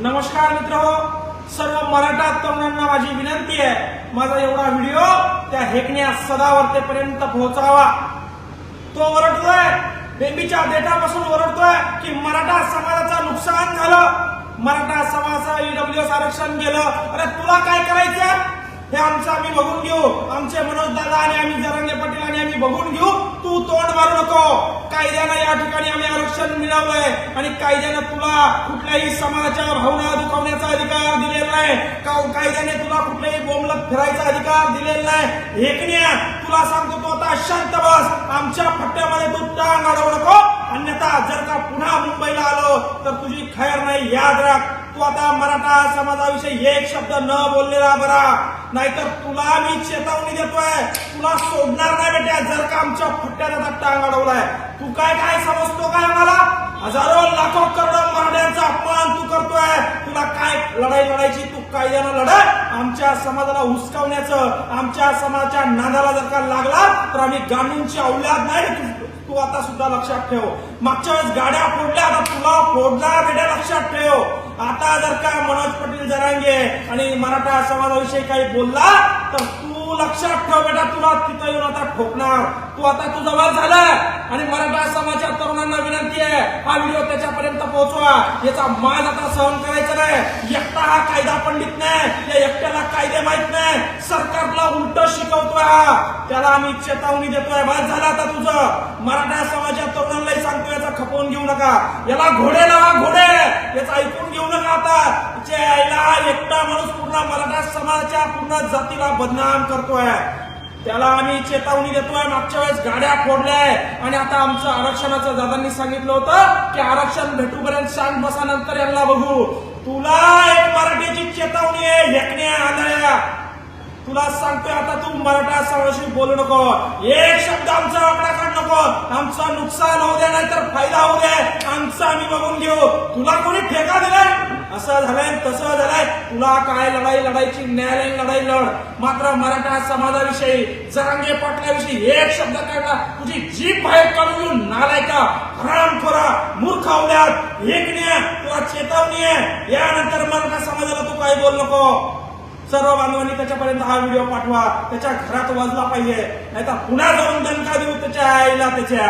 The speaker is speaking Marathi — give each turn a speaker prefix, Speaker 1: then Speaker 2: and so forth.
Speaker 1: नमस्कार मित्र हो. सर्व मराठा तरुणांना माझी विनंती आहे. माझा एवढा व्हिडिओ त्या हेकण्या सदावर्तेपर्यंत पोहोचावा. तो ओरडतोय. बेबीच्या देठापासून ओरडतोय की मराठा समाजाचं नुकसान झालं. मराठा समाजाचं ईडब्ल्यूएस आरक्षण गेलं. अरे तुला काय करायचं हे आमचं आम्ही बघून घेऊ. आमचे मनोज दादा आणि आम्ही जरांगे पाटील आणि आम्ही बघून घेऊ. तू तोंड मारू नको. कायद्यानं या ठिकाणी आम्ही आरक्षण मिळवलंय आणि कायद्यानं तुला कुठल्याही समाजाच्या भावना दुखावण्याचा अधिकार दिलेला नाही. का- हो, कायद्याने तुला कुठल्याही बोमलत फिरायचा अधिकार दिलेला नाही? एकण्या तुला सांगतो तू आता शांत बस. आमच्या फट्ट्यामध्ये तू टांग अडवू नको. अन्यथा जर का पुन्हा मुंबईला आलो तर तुझी खैर नाही. याद राख. तू आता मराठा समाजाविषयी एक शब्द न बोललेला बरा. नाहीतर तुला मी चेतावणी देतोय. तुला सोडणार नाही बेट्या आमच्या फुट्याला आता टांग अडवलाय. तू काय काय समजतो काय आम्हाला? हजारो लाखो करोडो मराठ्यांचा अपमान तू करतोय. तुला काय? लढाई लढायची तू कायद्यानं लढा. आमच्या समाजाला हुसकावण्याचं आमच्या समाजाच्या नादाला जर का लागला तर आम्ही गांधींची औलाद नाही तू- आता सुद्धा लक्षात ठेव. मागच्या वेळेस गाड्या फोडल्या आता तुला फोडणार बेटा लक्षात ठेव. आता जर का मनोज पाटील जरांगे आणि मराठा समाजाविषयी काही बोलला तर तू लक्षात ठेव बेटा तुला तिथं येऊन आता ठोकणार. तू आता तू जवळ झालाय आणि हा व्हिडिओ त्याच्यापर्यंत पोहोचवा. याचा मान आता सहन करायचा नाही. एकटा हा कायदा पंडित नाही. या एकट्याला कायदे माहीत नाही. सरकारला उलट शिकवतोय हा. त्याला आम्ही चेतावणी देतोय. बाद झाला आता तुझं. मराठा समाजाच्या तरुणांनाही सांगतो याचा खपवून घेऊ नका. याला घोडे लावा घोडे. याचा ऐकून घेऊ नका आता. याला एकटा माणूस पूर्ण मराठा समाजाच्या पूर्ण जातीला बदनाम करतोय. त्याला आम्ही चेतावणी देतोय. मागच्या वेळेस गाड्या फोडल्याय आणि आता आमचं आरक्षणाचं दादांनी सांगितलं होतं की आरक्षण भेटूपर्यंत शांत बसानंतर यांना बघू. तुला एक मराठीची चेतावणी आहे हेकण्या आंधळ्या तुला सांगतोय आता तू मराठा समाजाशी बोलू नको. एक शब्द आमचा वाकडा काढ नको. आमचं नुकसान होऊ दे नाहीतर फायदा होऊ दे. आमचं आम्ही बघून घेऊ. तुला कोणी ठेका दिलाय? असं झालंय तसं झालंय. तुला काय लढाई लढायची न्यायालयीन लढाई लढ. मात्र मराठा समाजाविषयी जरांगे पाटलाविषयी एक शब्द काढला. तुझी जीभ बाहेर काढून घेऊन नालायका हरामखोरा मूर्ख आवल्यात एक तुला चेतावणी आहे. यानंतर मराठा समाजाला तू काही बोल नको. सर्व बांधवांनी त्याच्यापर्यंत हा व्हिडिओ पाठवा. त्याच्या घरात वाजला पाहिजे. नाहीतर पुन्हा जाऊन दणका देऊ त्याच्या आईला त्याच्या